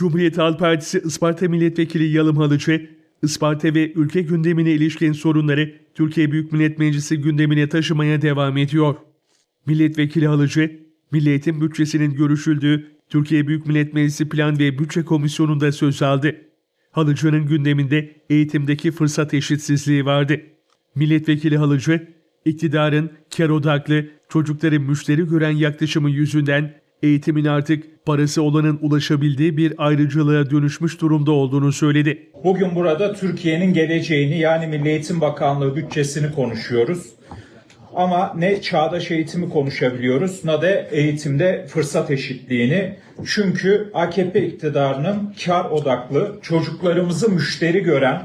Cumhuriyet Halk Partisi Isparta Milletvekili Yalım Halıcı, Isparta ve ülke gündemine ilişkin sorunları Türkiye Büyük Millet Meclisi gündemine taşımaya devam ediyor. Milletvekili Halıcı, Milli Eğitim bütçesinin görüşüldüğü Türkiye Büyük Millet Meclisi Plan ve Bütçe Komisyonu'nda söz aldı. Halıcı'nın gündeminde eğitimdeki fırsat eşitsizliği vardı. Milletvekili Halıcı, iktidarın kar odaklı, çocukları müşteri gören yaklaşımı yüzünden eğitimin artık parası olanın ulaşabildiği bir ayrıcılığa dönüşmüş durumda olduğunu söyledi. Bugün burada Türkiye'nin geleceğini yani Milli Eğitim Bakanlığı bütçesini konuşuyoruz. Ama ne çağdaş eğitimi konuşabiliyoruz ne de eğitimde fırsat eşitliğini. Çünkü AKP iktidarının kar odaklı, çocuklarımızı müşteri gören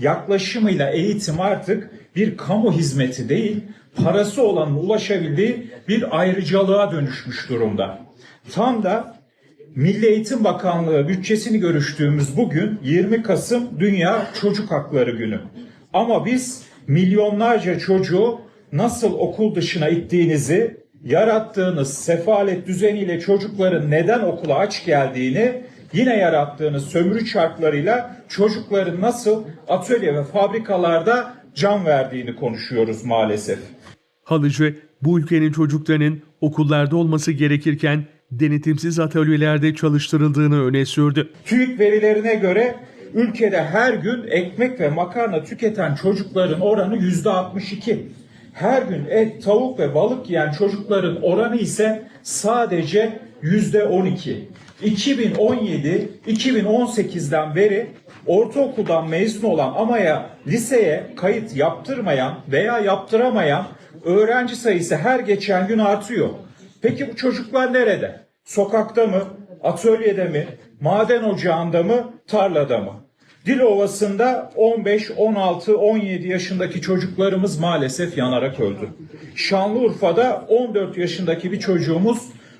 yaklaşımıyla eğitim artık bir kamu hizmeti değil, parası olanın ulaşabildiği bir ayrıcalığa dönüşmüş durumda. Tam da Milli Eğitim Bakanlığı bütçesini görüştüğümüz bugün 20 Kasım Dünya Çocuk Hakları Günü. Ama biz milyonlarca çocuğu nasıl okul dışına ittiğinizi, yarattığınız sefalet düzeniyle çocukların neden okula aç geldiğini, yine yarattığınız sömürü çarklarıyla çocukların nasıl atölye ve fabrikalarda can verdiğini konuşuyoruz maalesef. Halıcı, bu ülkenin çocuklarının okullarda olması gerekirken denetimsiz atölyelerde çalıştırıldığını öne sürdü. TÜİK verilerine göre ülkede her gün ekmek ve makarna tüketen çocukların oranı yüzde 62. Her gün et, tavuk ve balık yiyen çocukların oranı ise sadece yüzde 12. 2017-2018'den beri ortaokuldan mezun olan ama ya liseye kayıt yaptırmayan veya yaptıramayan öğrenci sayısı her geçen gün artıyor. Peki bu çocuklar nerede? Sokakta mı? Atölyede mi? Maden ocağında mı? Tarlada mı? Dilovası'nda 15, 16, 17 yaşındaki çocuklarımız maalesef yanarak öldü. Şanlıurfa'da 14 yaşındaki bir çocuğumuz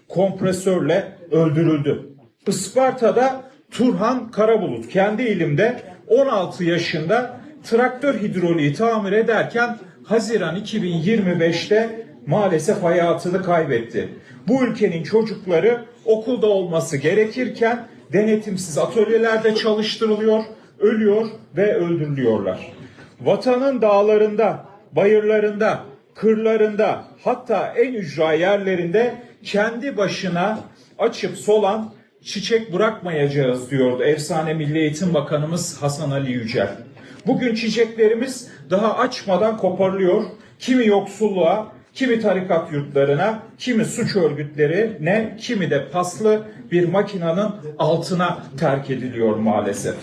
kompresörle öldürüldü. Isparta'da Turhan Karabulut kendi ilimde 16 yaşında traktör hidroliği tamir ederken Haziran 2025'te maalesef hayatını kaybetti. Bu ülkenin çocukları okulda olması gerekirken denetimsiz atölyelerde çalıştırılıyor, ölüyor ve öldürülüyorlar. Vatanın dağlarında, bayırlarında, kırlarında hatta en ücra yerlerinde kendi başına açıp solan çiçek bırakmayacağız diyordu efsane Milli Eğitim Bakanımız Hasan Ali Yücel. Bugün çiçeklerimiz daha açmadan koparılıyor. Kimi yoksulluğa, kimi tarikat yurtlarına, kimi suç örgütlerine, kimi de paslı bir makinanın altına terk ediliyor maalesef.